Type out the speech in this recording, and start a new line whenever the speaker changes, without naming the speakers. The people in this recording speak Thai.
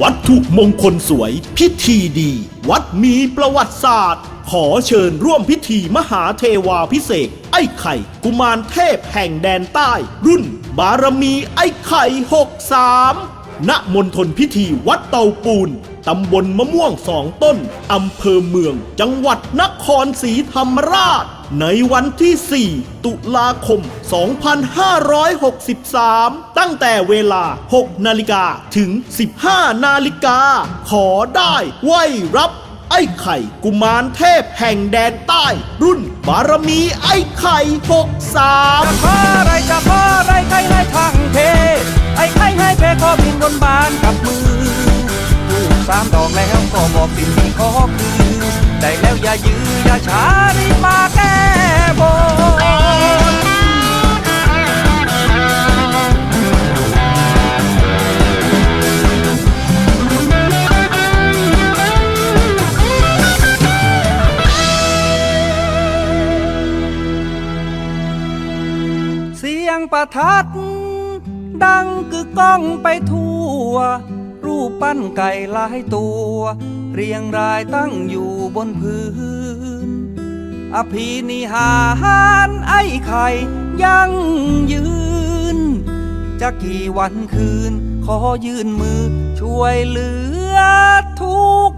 วัตถุมงคลสวย พิธีดี วัดมีประวัติศาสตร์ ขอเชิญร่วมพิธีมหาเทวาพิเศษ ไอ้ไข่ กุมารเทพแห่งแดนใต้ รุ่นบารมีไอ้ไข่ 63 ณมณฑลพิธีวัดเตาปูน ตำบลมะม่วงสองต้น อำเภอเมือง จังหวัดนครศรีธรรมราช ในวันที่ 4 ตุลาคม 2563 ตั้งแต่เวลา 6 นาฬิกาถึง 15 นาฬิกา ขอได้ไหวรับไอ้ไข่กุมารเทพแห่งแดนใต้ รุ่นบารมีไอ้ไข่63
จะขอไรจะขออะไรใค บนบานกับมือถูกสามดอกแล้วก็บอกสิ่งที่ขอคือได้แล้วอย่ายื้ออย่าช้ารีบมาแก้บนเสียงประทัด ดังกึกก้องไปทั่ว รูปปั้นไก่หลายตัว เรียงรายตั้งอยู่บนพื้น อภินิหารไอ้ไข่ยังยืน จะกี่วันคืน ขอยืนมือช่วยเหลือทุก